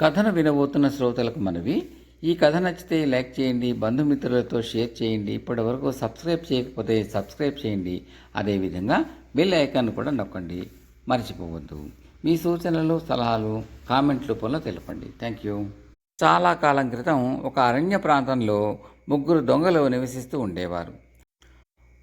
కథను వినబోతున్న శ్రోతలకు మనవి ఈ కథ నచ్చితే లైక్ చేయండి బంధుమిత్రులతో షేర్ చేయండి ఇప్పటి వరకు సబ్స్క్రైబ్ చేయకపోతే సబ్స్క్రైబ్ చేయండి అదేవిధంగా బెల్ ఐకాన్ కూడా నొక్కండి. మర్చిపోవద్దు. మీ సూచనలు సలహాలు కామెంట్ రూపంలో తెలపండి. Thank you. చాలా కాలం క్రితం ఒక అరణ్య ప్రాంతంలో ముగ్గురు దొంగలు నివసిస్తూ ఉండేవారు.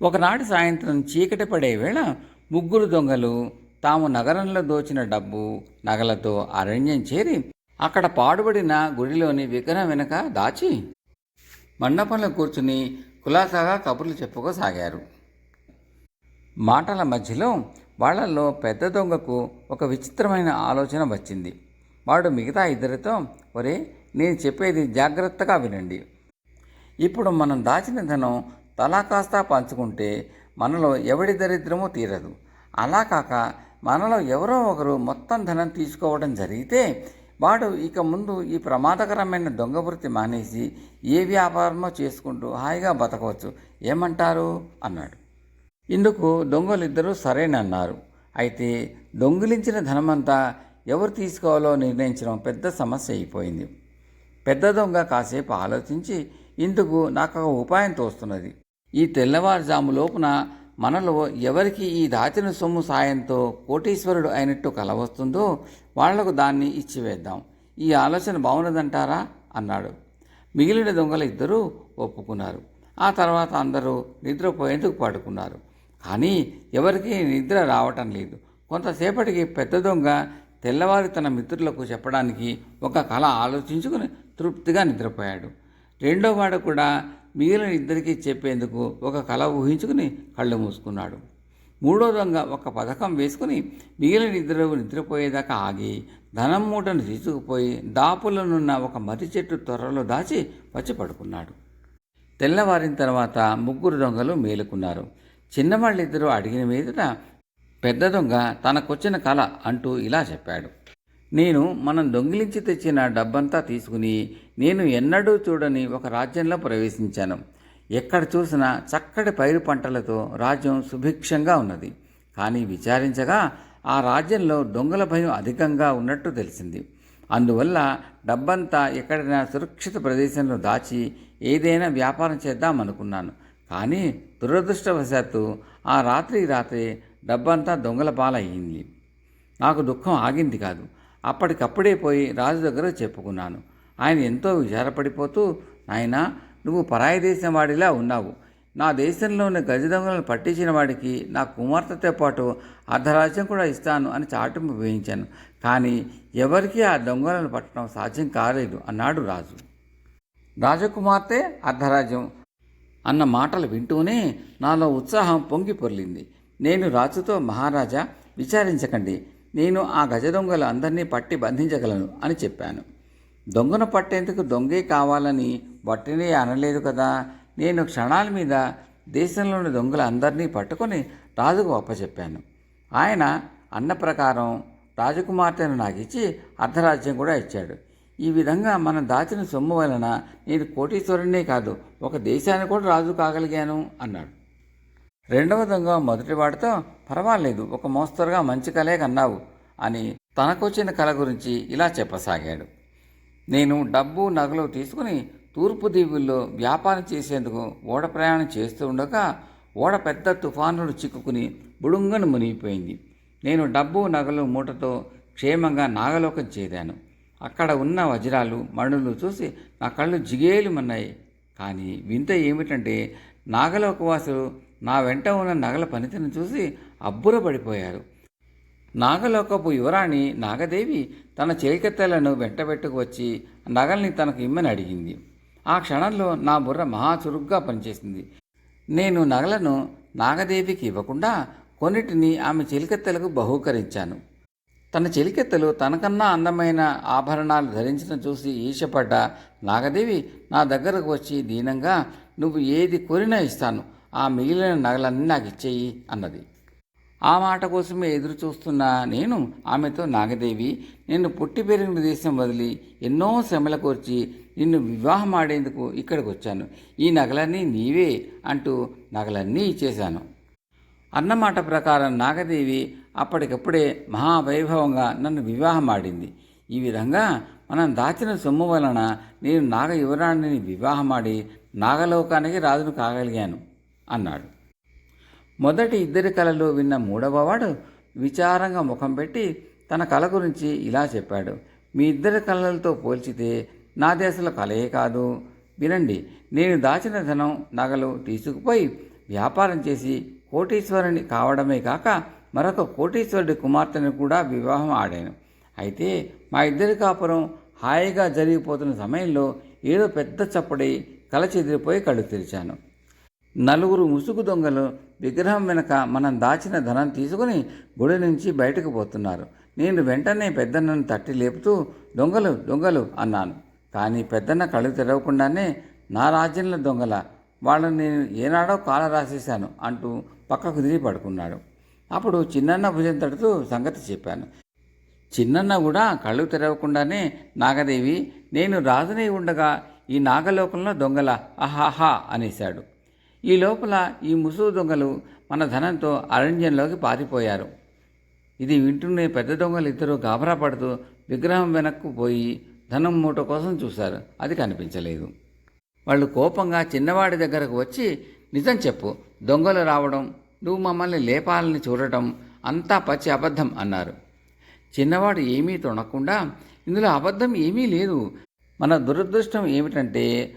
ఒకనాటి సాయంత్రం చీకటి పడే వేళ ముగ్గురు దొంగలు తాము నగరంలో దోచిన డబ్బు నగలతో అరణ్యం చేరి అక్కడ పాడుబడిన గుడిలోని విగ్రహం వెనక దాచి మండపంలో కూర్చుని కులాసాగా కబుర్లు చెప్పుకోసాగారు మాటల మధ్యలో వాళ్ళల్లో పెద్ద దొంగకు ఒక విచిత్రమైన ఆలోచన వచ్చింది. వాడు మిగతా ఇద్దరితో ఒరే నేను చెప్పేది జాగ్రత్తగా వినండి. ఇప్పుడు మనం దాచిన ధనం తలా కాస్తా పంచుకుంటే మనలో ఎవడి దరిద్రమో తీరదు. అలా కాక మనలో ఎవరో ఒకరు మొత్తం ధనం తీసుకోవడం జరిగితే వాడు ఇక ముందు ఈ ప్రమాదకరమైన దొంగ వృత్తి మానేసి ఏ వ్యాపారమో చేసుకుంటూ హాయిగా బతకవచ్చు. ఏమంటారు? అన్నాడు. ఇందుకు దొంగలిద్దరూ సరేనన్నారు. అయితే దొంగిలించిన ధనమంతా ఎవరు తీసుకోవాలో నిర్ణయించడం పెద్ద సమస్య అయిపోయింది. పెద్ద దొంగ కాసేపు ఆలోచించి ఇందుకు నాకు ఒక ఉపాయం తోస్తున్నది. ఈ తెల్లవారుజాము లోపున మనలో ఎవరికి ఈ దాచిన సొమ్ము సాయంతో కోటీశ్వరుడు అయినట్టు కలవస్తుందో వాళ్ళకు దాన్ని ఇచ్చివేద్దాం. ఈ ఆలోచన బాగున్నదంటారా అన్నాడు. మిగిలిన దొంగలు ఇద్దరూ ఒప్పుకున్నారు. ఆ తర్వాత అందరూ నిద్రపోయేందుకు పడుకున్నారు. కానీ ఎవరికీ నిద్ర రావటం లేదు. కొంతసేపటికి పెద్ద దొంగ తెల్లవారి తన మిత్రులకు చెప్పడానికి ఒక కళ ఆలోచించుకుని తృప్తిగా నిద్రపోయాడు. రెండో వాడు కూడా మిగిలిన ఇద్దరికీ చెప్పేందుకు ఒక కళ ఊహించుకుని కళ్ళు మూసుకున్నాడు. మూడో దొంగ ఒక పథకం వేసుకుని మిగిలిన ఇద్దరు నిద్రపోయేదాకా ఆగి ధనం మూటను తీసుకుపోయి దాపులనున్న ఒక మర్రి చెట్టు త్వరలో దాచి వచ్చి పడుకున్నాడు తెల్లవారిన తర్వాత ముగ్గురు దొంగలు మేలుకున్నారు. చిన్నవాళ్ళిద్దరూ అడిగిన మీదట పెద్ద దొంగ తనకొచ్చిన కళ అంటూ ఇలా చెప్పాడు. నేను మనం దొంగిలించి తెచ్చిన డబ్బంతా తీసుకుని నేను ఎన్నడూ చూడని ఒక రాజ్యంలో ప్రవేశించాను. ఎక్కడ చూసినా చక్కటి పైరు పంటలతో రాజ్యం సుభిక్షంగా ఉన్నది. కానీ విచారించగా ఆ రాజ్యంలో దొంగల భయం అధికంగా ఉన్నట్టు తెలిసింది. అందువల్ల డబ్బంతా ఎక్కడైనా సురక్షిత ప్రదేశంలో దాచి ఏదైనా వ్యాపారం చేద్దాం అనుకున్నాను కానీ దురదృష్టవశాత్తు ఆ రాత్రి రాత్రి డబ్బంతా దొంగల పాలయ్యింది. నాకు దుఃఖం ఆగింది కాదు. అప్పటికప్పుడే పోయి రాజు దగ్గర చెప్పుకున్నాను. ఆయన ఎంతో విచారపడిపోతూ నాయన నువ్వు పరాయి దేశం వాడిలా ఉన్నావు. నా దేశంలోని గజ దొంగలను పట్టించిన వాడికి నా కుమార్తెతో పాటు అర్ధరాజ్యం కూడా ఇస్తాను అని చాటింపు వేయించాను. కానీ ఎవరికీ ఆ దొంగలను పట్టడం సాధ్యం కాలేదు అన్నాడు రాజు. రాజకుమార్తె అర్ధరాజ్యం అన్న మాటలు వింటూనే నాలో ఉత్సాహం పొంగి పొర్లింది. నేను రాజుతో మహారాజా విచారించకండి. నేను ఆ గజ దొంగలు అందరినీ పట్టి బంధించగలను అని చెప్పాను. దొంగను పట్టేందుకు దొంగే కావాలని వట్టినే అనలేదు కదా. నేను క్షణాల మీద దేశంలోని దొంగల అందరినీ పట్టుకొని రాజుకు అప్పచెప్పాను. ఆయన అన్న ప్రకారం రాజకుమార్తెను నాకు ఇచ్చి అర్ధరాజ్యం కూడా ఇచ్చాడు. ఈ విధంగా మనం దాచిన సొమ్ము వలన నేను కోటీశ్వరునే కాదు ఒక దేశాన్ని కూడా రాజు కాగలిగాను అన్నాడు. రెండవ దొంగ మొదటి వాడితో పర్వాలేదు ఒక మోస్తరుగా మంచి కలే కన్నావు అని తనకొచ్చిన కళ గురించి ఇలా చెప్పసాగాడు. నేను డబ్బు నగలు తీసుకుని తూర్పు దీవుల్లో వ్యాపారం చేసేందుకు ఓడ ప్రయాణం చేస్తూ ఉండగా ఓడ పెద్ద తుఫానులు చిక్కుకుని బుడుంగను మునిగిపోయింది. నేను డబ్బు నగలు మూటతో క్షేమంగా నాగలోకం చేరాను. అక్కడ ఉన్న వజ్రాలు మణులు చూసి నా కళ్ళు జిగేలుమన్నాయి కానీ వింత ఏమిటంటే నాగలోకవాసులు నా వెంట ఉన్న నగల పనితీరును చూసి అబ్బురపడిపోయారు. నాగలోకపు యువరాణి నాగదేవి తన చెలికెత్తలను వెంటబెట్టుకు వచ్చి నగల్ని తనకు ఇమ్మని అడిగింది. ఆ క్షణంలో నా బుర్ర మహా చురుగ్గా పనిచేసింది. నేను నగలను నాగదేవికి ఇవ్వకుండా కొన్నిటిని ఆమె చెలికెత్తలకు బహూకరించాను. తన చెలికెత్తలు తనకన్నా అందమైన ఆభరణాలు ధరించడం చూసి ఈశపడ్డ నాగదేవి నా దగ్గరకు వచ్చి దీనంగా నువ్వు ఏది కోరినా ఇస్తాను. ఆ మిగిలిన నగలన్నీ నాకు ఇచ్చేయి అన్నది. ఆ మాట కోసమే ఎదురు చూస్తున్న నేను ఆమెతో నాగదేవి నిన్ను పుట్టి పెరిగిన దేశం వదిలి ఎన్నో శ్రమల కోర్చి నిన్ను వివాహం ఆడేందుకు ఇక్కడికి వచ్చాను ఈ నగలన్నీ నీవే అంటూ నగలన్నీ ఇచ్చేశాను. అన్నమాట ప్రకారం నాగదేవి అప్పటికప్పుడే మహావైభవంగా నన్ను వివాహం ఆడింది. ఈ విధంగా మనం దాచిన సొమ్ము వలన నేను నాగ యువరాణిని వివాహమాడి నాగలోకానికి రాజును కాగలిగాను అన్నాడు. మొదటి ఇద్దరి కళలు విన్న మూడవవాడు విచారంగా ముఖం పెట్టి తన కళ గురించి ఇలా చెప్పాడు. మీ ఇద్దరి కళలతో పోల్చితే నా దేశంలో కలయే కాదు. వినండి నేను దాచిన ధనం నగలు తీసుకుపోయి వ్యాపారం చేసి కోటీశ్వరుని కావడమే కాక మరొక కోటీశ్వరుడి కుమార్తెను కూడా వివాహం ఆడాను. అయితే మా ఇద్దరి కాపురం హాయిగా జరిగిపోతున్న సమయంలో ఏదో పెద్ద చప్పుడై కల చెదిరిపోయి కళ్ళు తెరిచాను. నలుగురు ముసుగు దొంగలు విగ్రహం వెనుక మనం దాచిన ధనం తీసుకుని గుడి నుంచి బయటకు పోతున్నారు. నేను వెంటనే పెద్దన్నను తట్టి లేపుతూ దొంగలు దొంగలు అన్నాను. కానీ పెద్దన్న కళ్ళు తెరవకుండానే నా రాజ్యంలో దొంగల. వాళ్ళని నేను ఏనాడో కాల రాసేశాను అంటూ పక్కకు తిరిగి పడుకున్నాడు. అప్పుడు చిన్నన్న భుజం తడుతూ సంగతి చెప్పాను. చిన్నన్న కూడా కళ్ళు తెరవకుండానే నాగదేవి నేను రాజునై ఉండగా ఈ నాగలోకంలో దొంగల అహాహా అనేశాడు. ఈ లోపల ఈ ముసుగు దొంగలు మన ధనంతో అరణ్యంలోకి పారిపోయారు. ఇది వింటూనే పెద్ద దొంగలు ఇద్దరు గాబరా పడుతూ విగ్రహం వెనక్కు పోయి ధనం మూట కోసం చూశారు. అది కనిపించలేదు. వాళ్ళు కోపంగా చిన్నవాడి దగ్గరకు వచ్చి నిజం చెప్పు దొంగలు రావడం నువ్వు మమ్మల్ని లేపాలని చూడటం అంతా పచ్చి అబద్ధం అన్నారు. చిన్నవాడు ఏమీ తొనకుండా ఇందులో అబద్ధం ఏమీ లేదు. మన దురదృష్టం ఏమిటంటే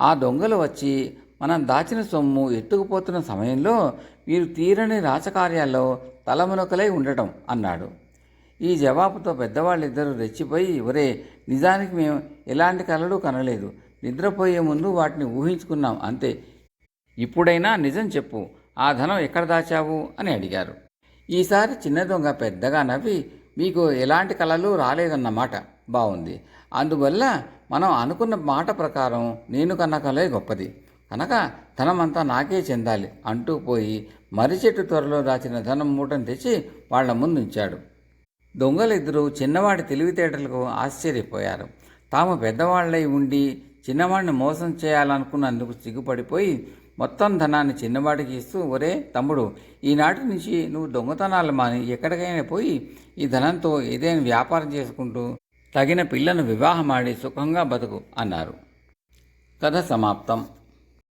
ఆ దొంగలు వచ్చి మనం దాచిన సొమ్ము ఎత్తుకుపోతున్న సమయంలో మీరు తీరని రాచకార్యాల్లో తలమునకలై ఉండటం అన్నాడు. ఈ జవాబుతో పెద్దవాళ్ళిద్దరూ రెచ్చిపోయి ఒరే నిజానికి మేము ఎలాంటి కలలు కనలేదు. నిద్రపోయే ముందు వాటిని ఊహించుకున్నాం అంతే. ఇప్పుడైనా నిజం చెప్పు. ఆ ధనం ఎక్కడ దాచావు? అని అడిగారు. ఈసారి చిన్న దొంగ పెద్దగా నవ్వి మీకు ఎలాంటి కళలు రాలేదన్నమాట. బాగుంది అందువల్ల మనం అనుకున్న మాట ప్రకారం నేను కన్న కళే గొప్పది. కనుక ధనమంతా నాకే చెందాలి అంటూ పోయి మర్రి చెట్టు త్వరలో దాచిన ధనం మూటను తెచ్చి వాళ్ళ ముందుంచాడు. దొంగలిద్దరూ చిన్నవాడి తెలివితేటలకు ఆశ్చర్యపోయారు. తాము పెద్దవాళ్ళై ఉండి చిన్నవాడిని మోసం చేయాలనుకున్నందుకు సిగ్గుపడిపోయి మొత్తం ధనాన్ని చిన్నవాడికి ఇస్తూ ఒరే తమ్ముడు ఈనాటి నుంచి నువ్వు దొంగతనాలు మాని ఎక్కడికైనా పోయి ఈ ధనంతో ఏదైనా వ్యాపారం చేసుకుంటూ తగిన పిల్లను వివాహమాడి సుఖంగా బతుకు అన్నారు. కథ సమాప్తం.